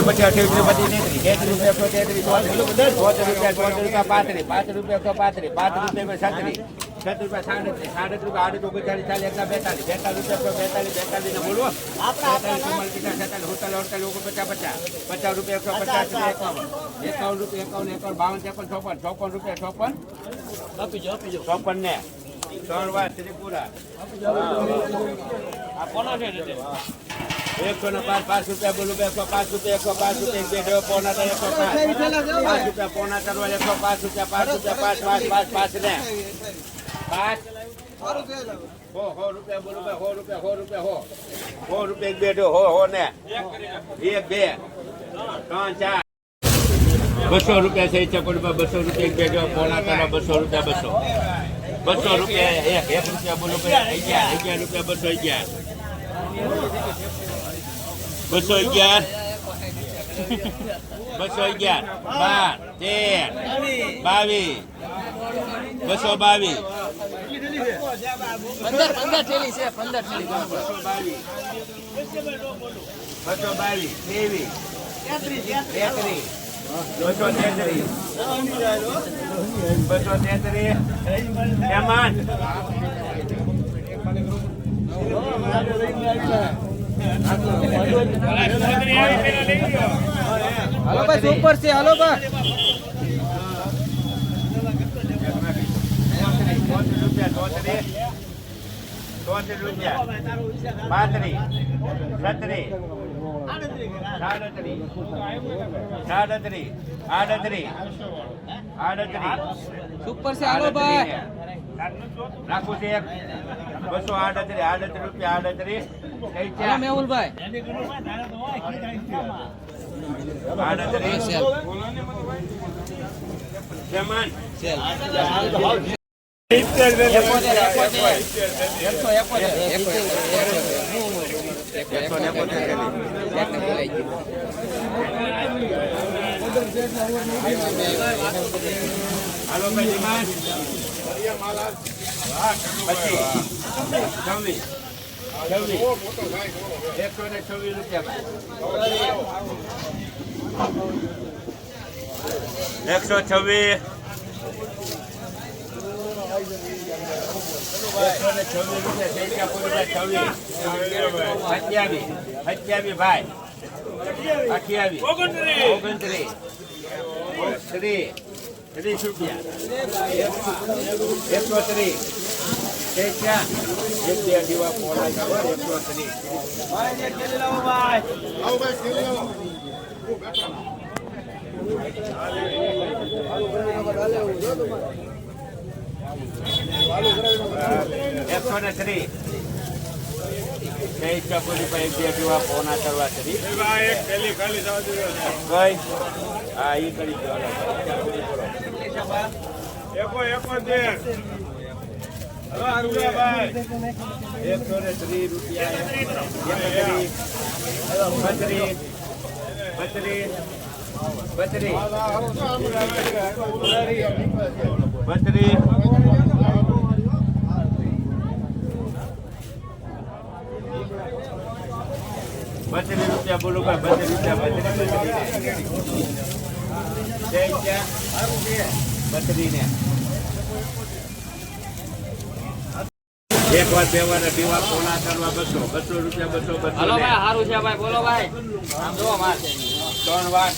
પછી અઠ્યાવીસ રૂપિયા તેત્રીસ રૂપિયા તેત્રીસ ચોત્રીસ રૂપિયા ચોત્રીસ રૂપિયા પાંત્રીસ પાંત્રીસ રૂપિયા એકસો પાંત્રીસ રૂપિયા છત્રીસ છત્રીસ રૂપિયા સાડત્રીસ સાડત્રીસ રૂપિયા આડત્રીસ ઓગણચાલીસ ચાલીસ એકલા બેતાલીસ બેતાલીસ રૂપિયા બેતાલીસ બેતાલીસ ને બોલવો બેતાલીસ ચુમ્માલીસ પચાસ ઓગણપચાસ પચાસ પચાસ રૂપિયા એકસો પચાસ રૂપિયા એકાવન એકાવન રૂપિયા એકાવન એકાવન બાવન ત્રેપન ચોપન ચોપન રૂપિયા ચોપન ચોપન ને ત્રણ વાર ત્રિપુરા આ કોનો છે તે? એકસો ને પાંચ પાંચ રૂપિયા બોલું બે એકસો પાંચ રૂપિયા એકસો પાંચ રૂપિયા બે ડબલ પોણા ત્રણ એકસો પાંચ. પાંચ રૂપિયા પોણા ત્રણ એકસો પાંચ રૂપિયા પાંચ રૂપિયા પાંચ પાંચ પાંચ પાંચ ને. પાંચ. હો હો રૂપિયા બોલું બે હો રૂપિયા હો રૂપિયા હો. હો રૂપિયા બે ડો હો હો ને. એક બે. ત્રણ ચાર. બસો રૂપિયા છે ચકોડ બસો રૂપિયા બે ડો પોણા ત્રણ બસો રૂપિયા બસો. બસો રૂપિયા એક એક રૂપિયા બોલું બે અગિયાર અગિયાર રૂપિયા બસો અગિયાર. બસો અગિયાર. બસો અગિયાર. બાર તેર બાવીસ. બસો બાવીસ. પંદર પંદર થેલી છે પંદર થેલી બસો બાવીસ બસો બાવીસ ત્રેવીસ તેત્રીસ બસો તેત્રીસ. બસો તેત્રીસ. એમાં હાલો ભાઈ સુપર છે હાલો ચોત્રીસ રૂપિયા પાંત્રીસ છત્રીસ સાડત્રીસ આડત્રીસ આડત્રીસ સુપર છે હાલો ભાઈ. રાખું છે એક. બસો આડત્રી આડત્રી રૂપિયા આડત્રી મેહુલભાઈ આડત્રીસ. સેલ. એકોતેર, એકોતેર, એકોતેર. એકસો એકોતેર એકસો એકસો ને એકોતેર થેલી. હાલો ભાઈ ડિમાન્ડ છવ્વીસ છવ્વીસ એકસો ને છવ્વીસ રૂપિયા એકસો છવ્વીસ સત્યાવીસ સત્યાવીસ ભાઈ. અઠ્યાવીસ ઓગણત્રીસ. ત્રીસ ત્રીસ રૂપિયા એકસો ત્રીસ એક બે દીવા પોળા ખબર એકસો ત્રીસ એકસો ને ત્રીસ જય ચકોરી ભાઈ બે દીવા પોના કરવા કરી. કઈ હા એ કરી એકસો ને ત્રીસ રૂપિયા એકત્રીસ બત્રીસ બત્રીસ બત્રીસ. બત્રીસ. બત્રીસ રૂપિયા બોલું ભાઈ બત્રીસ રૂપિયા બત્રીસ ને એક વાર બે વાર દીવા પોણા કરવા બસો બસો રૂપિયા બસો બસો હાલો ભાઈ સારું છે ભાઈ બોલો ભાઈ. આમ જોવો માર ત્રણ વાર.